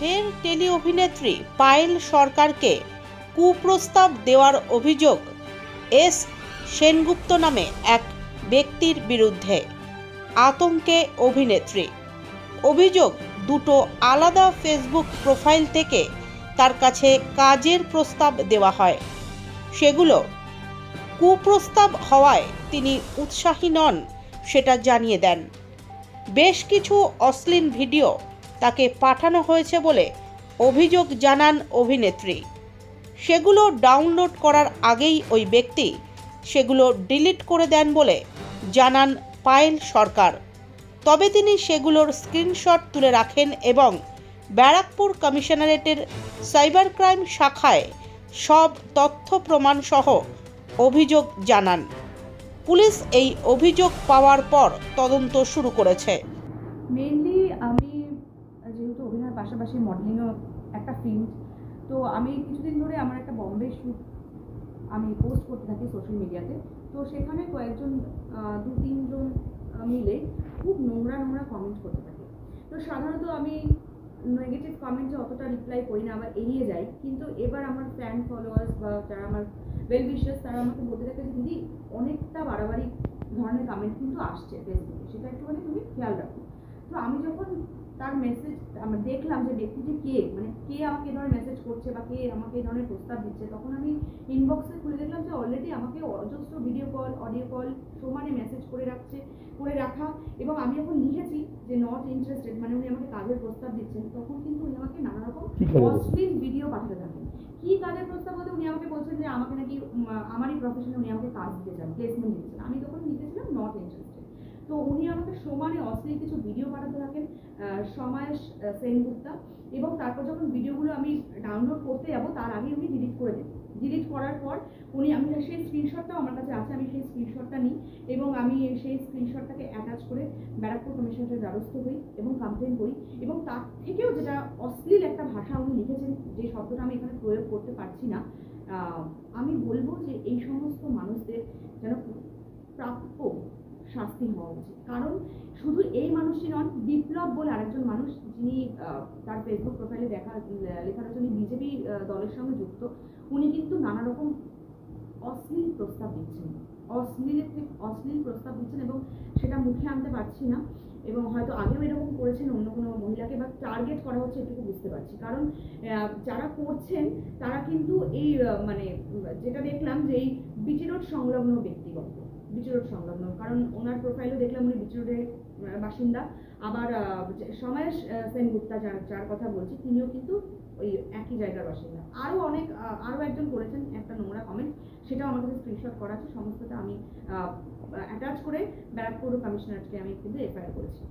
ফের টেলি অভিনেত্রী পায়েল সরকারকে কুপ্রস্তাব দেওয়ার অভিযোগ এস সেনগুপ্ত নামে এক ব্যক্তির বিরুদ্ধে। আতঙ্কে অভিনেত্রী। অভিযোগ, দুটো আলাদা ফেসবুক প্রোফাইল থেকে তার কাছে কাজের প্রস্তাব দেওয়া হয়। সেগুলো কুপ্রস্তাব হওয়ায় তিনি উৎসাহী নন, সেটা জানিয়ে দেন। বেশ কিছু অশ্লীল ভিডিও তাকে পাঠানো হয়েছে বলে অভিযোগ জানান অভিনেত্রী। সেগুলো ডাউনলোড করার আগেই ওই ব্যক্তি সেগুলো ডিলিট করে দেন বলে জানান পায়েল সরকার। তবে তিনি সেগুলোর স্ক্রিনশট তুলে রাখেন এবং ব্যারাকপুর কমিশনারেটের সাইবার ক্রাইম শাখায় সব তথ্য প্রমাণ সহ অভিযোগ জানান। পুলিশ এই অভিযোগ পাওয়ার পর তদন্ত শুরু করেছে। মেনলি পাশাপাশি মডেলিংও একটা ফিল্ড তো আমি কিছুদিন ধরে আমার একটা বম্বে শ্যুট আমি পোস্ট করতে থাকি সোশ্যাল মিডিয়াতে তো সেখানে কয়েকজন দু, তিনজন মিলে খুব নোংরা নোংরা কমেন্ট করতে থাকে। তো সাধারণত আমি নেগেটিভ কমেন্টে অতটা রিপ্লাই করি না, আবার এড়িয়ে যাই। কিন্তু এবার আমার ফ্যান ফলোয়ার্স বা যারা আমার ওয়েল উইশার্স তারা আমাকে বলতে থাকে যে, দিদি, অনেকটা বাড়াবাড়ি ধরনের কমেন্ট কিন্তু আসছে ফেসবুকে সেটা একটুখানি তুমি খেয়াল রাখো। তো আমি যখন তার মেসেজ আমরা দেখলাম যে ব্যক্তিটি কে? মানে কে আমাকে এই ধরনের মেসেজ করছে বা কে আমাকে এই ধরনের প্রস্তাব দিচ্ছে? তখন আমি ইনবক্সে খুলে দেখলাম যে অলরেডি আমাকে অজস্র ভিডিও কল অডিও কল সমানে মেসেজ করে রাখছে করে রাখা এবং আমি যখন লিখেছি যে নট ইন্টারেস্টেড মানে উনি আমাকে কাজের প্রস্তাব দিচ্ছেন। তখন কিন্তু উনি আমাকে নানা রকম? অশ্লীল ভিডিও পাঠাতে থাকেন। কি কাজের প্রস্তাব বলতে উনি আমাকে বলছেন যে আমাকে নাকি আমারই প্রফেশনে উনি আমাকে কাজ দিতে চান প্লেসমেন্ট দিতে চান। আমি তখন লিখেছিলাম নট ইন্টারেস্টেড তো উনি আমাকে সমানে অশ্লীল কিছু ভিডিও পাঠাতে থাকেন আহ, সেনগুপ্তা। এবং তারপর যখন ভিডিওগুলো আমি ডাউনলোড করতে যাব তার আগে উনি ডিলিট করে দেন ডিলিট করার পর উনি আমি সেই স্ক্রিনশটটাও আমার কাছে আছে আমি সেই স্ক্রিনশটটা নিই এবং আমি সেই স্ক্রিনশটটাকে অ্যাটাচ করে ব্যারাকপুর কমিশনের দ্বারস্থ হই এবং কমপ্লেন করি। এবং তার থেকেও যেটা অশ্লীল একটা ভাষা উনি লিখেছেন যে শব্দটা আমি এখানে প্রয়োগ করতে পারছি না আমি বলব যে এই সমস্ত মানুষদের যেন প্রাপ্য শাস্তি হওয়া উচিত। কারণ শুধু এই মানুষটি নন, বিপ্লব বলে আরেকজন মানুষ যিনি তার ফেসবুক প্রোফাইলে দেখা, লেখা রয়েছে, উনি বিজেপি দলের সঙ্গে যুক্ত, উনি কিন্তু নানা রকম অশ্লীল প্রস্তাব দিচ্ছেন। অশ্লীলের থেকে অশ্লীল প্রস্তাব দিচ্ছেন এবং সেটা মুখে আনতে পারছি না এবং হয়তো আগেও এরকম করেছেন অন্য কোনো মহিলাকে বা টার্গেট করা হচ্ছে এটুকু বুঝতে পারছি। কারণ যারা করছেন, তারা কিন্তু এই মানে যেটা দেখলাম যে এই বিটি রোড সংলগ্ন ব্যক্তিগত। বিটি রোড সংলগ্ন। কারণ ওনার প্রোফাইলও দেখলাম উনি বিটি বাসিন্দা। আবার সমায়েশ সেনগুপ্তা যার যার কথা বলছি, তিনিও কিন্তু ওই একই জায়গার বাসিন্দা। আরও অনেক আরও একজন করেছেন, একটা নোংরা কমেন্ট সেটাও আমার কাছে স্ক্রিনশট করা আছে, সমস্তটা আমি অ্যাটাচ করে ব্যারাকপুর কমিশনারকে আমি কিন্তু এফআইআর করেছি।